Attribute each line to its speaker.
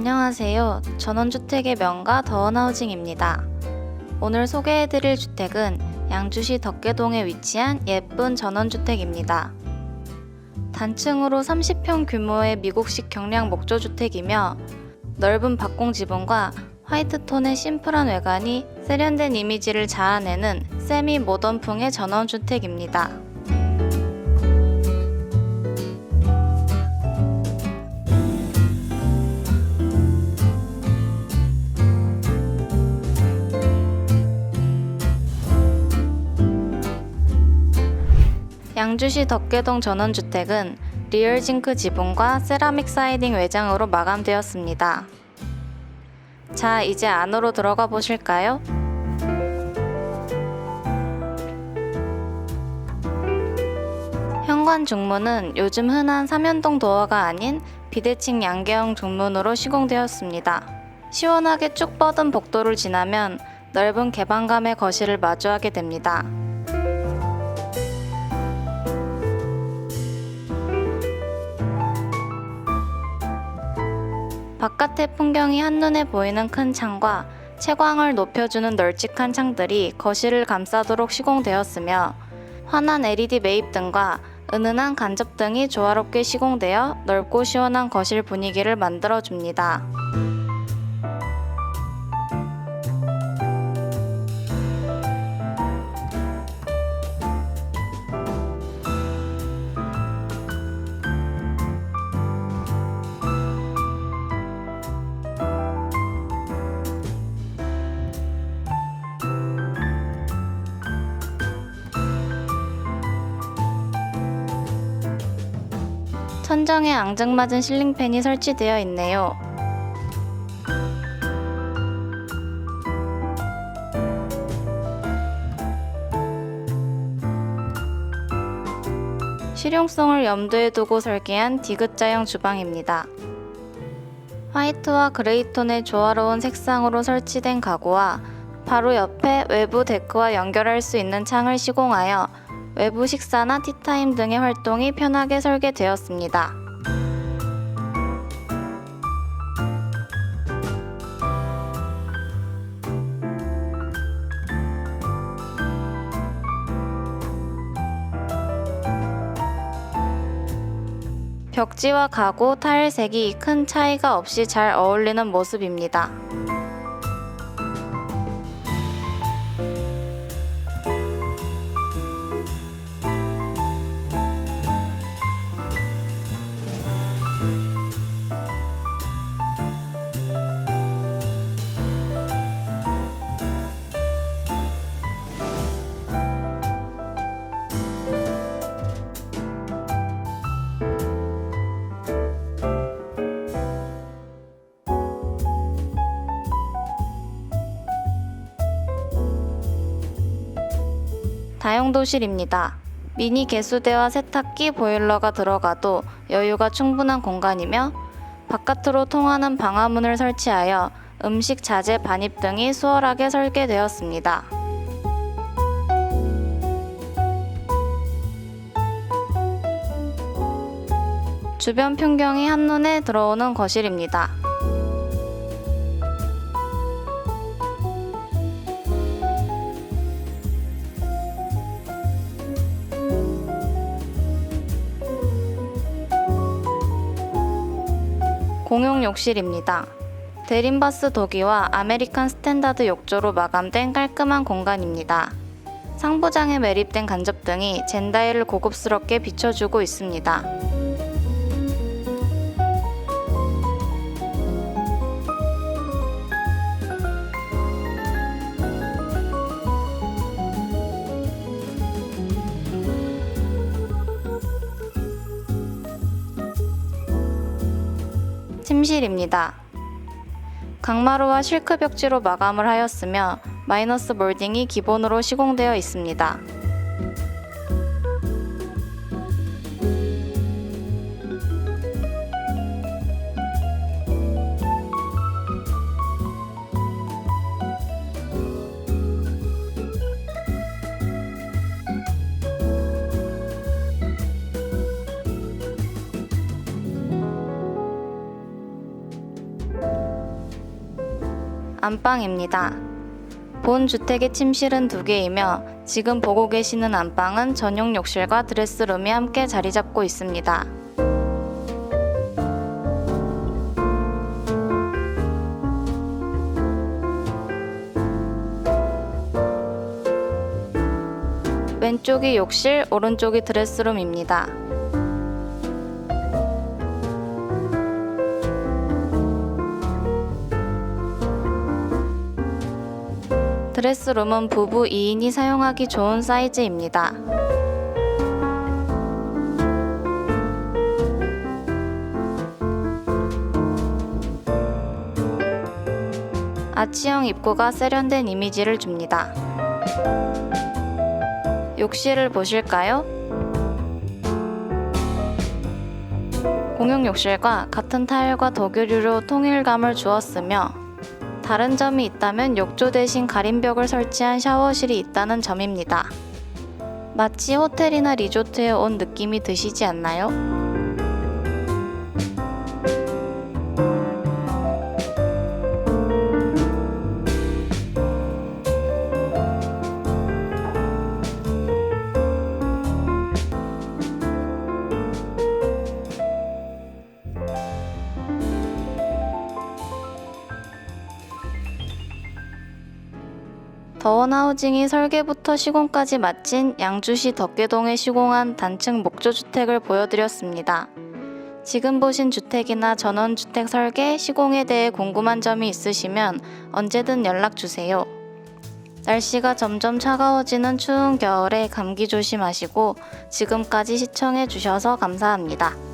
Speaker 1: 안녕하세요. 전원주택의 명가 더원하우징입니다. 오늘 소개해드릴 주택은 양주시 덕계동에 위치한 예쁜 전원주택입니다. 단층으로 30평 규모의 미국식 경량 목조주택이며 넓은 박공 지붕과 화이트톤의 심플한 외관이 세련된 이미지를 자아내는 세미 모던풍의 전원주택입니다. 양주시 덕계동 전원주택은 리얼징크 지붕과 세라믹 사이딩 외장으로 마감되었습니다. 자, 이제 안으로 들어가 보실까요? 현관 중문은 요즘 흔한 삼연동 도어가 아닌 비대칭 양계형 중문으로 시공되었습니다. 시원하게 쭉 뻗은 복도를 지나면 넓은 개방감의 거실을 마주하게 됩니다. 바깥의 풍경이 한눈에 보이는 큰 창과 채광을 높여주는 널찍한 창들이 거실을 감싸도록 시공되었으며 환한 LED 매입등과 은은한 간접등이 조화롭게 시공되어 넓고 시원한 거실 분위기를 만들어줍니다. 천정에 앙증맞은 실링팬이 설치되어 있네요. 실용성을 염두에 두고 설계한 디귿자형 주방입니다. 화이트와 그레이톤의 조화로운 색상으로 설치된 가구와 바로 옆에 외부 데크와 연결할 수 있는 창을 시공하여 외부 식사나 티타임 등의 활동이 편하게 설계되었습니다. 벽지와 가구, 타일색이 큰 차이가 없이 잘 어울리는 모습입니다. 다용도실입니다. 미니 개수대와 세탁기, 보일러가 들어가도 여유가 충분한 공간이며 바깥으로 통하는 방화문을 설치하여 음식 자재 반입 등이 수월하게 설계되었습니다. 주변 풍경이 한눈에 들어오는 거실입니다. 공용 욕실입니다. 대림바스 도기와 아메리칸 스탠다드 욕조로 마감된 깔끔한 공간입니다. 상부장에 매립된 간접등이 젠다이를 고급스럽게 비춰주고 있습니다. 침실입니다. 강마루와 실크 벽지로 마감을 하였으며 마이너스 몰딩이 기본으로 시공되어 있습니다. 안방입니다. 본 주택의 침실은 두 개이며 지금 보고 계시는 안방은 전용 욕실과 드레스룸이 함께 자리 잡고 있습니다. 왼쪽이 욕실, 오른쪽이 드레스룸입니다. 드레스룸은 부부 2인이 사용하기 좋은 사이즈입니다. 아치형 입구가 세련된 이미지를 줍니다. 욕실을 보실까요? 공용 욕실과 같은 타일과 덕유류로 통일감을 주었으며 다른 점이 있다면 욕조 대신 가림벽을 설치한 샤워실이 있다는 점입니다. 마치 호텔이나 리조트에 온 느낌이 드시지 않나요? 더원 하우징이 설계부터 시공까지 마친 양주시 덕계동에 시공한 단층 목조주택을 보여드렸습니다. 지금 보신 주택이나 전원주택 설계, 시공에 대해 궁금한 점이 있으시면 언제든 연락주세요. 날씨가 점점 차가워지는 추운 겨울에 감기 조심하시고 지금까지 시청해주셔서 감사합니다.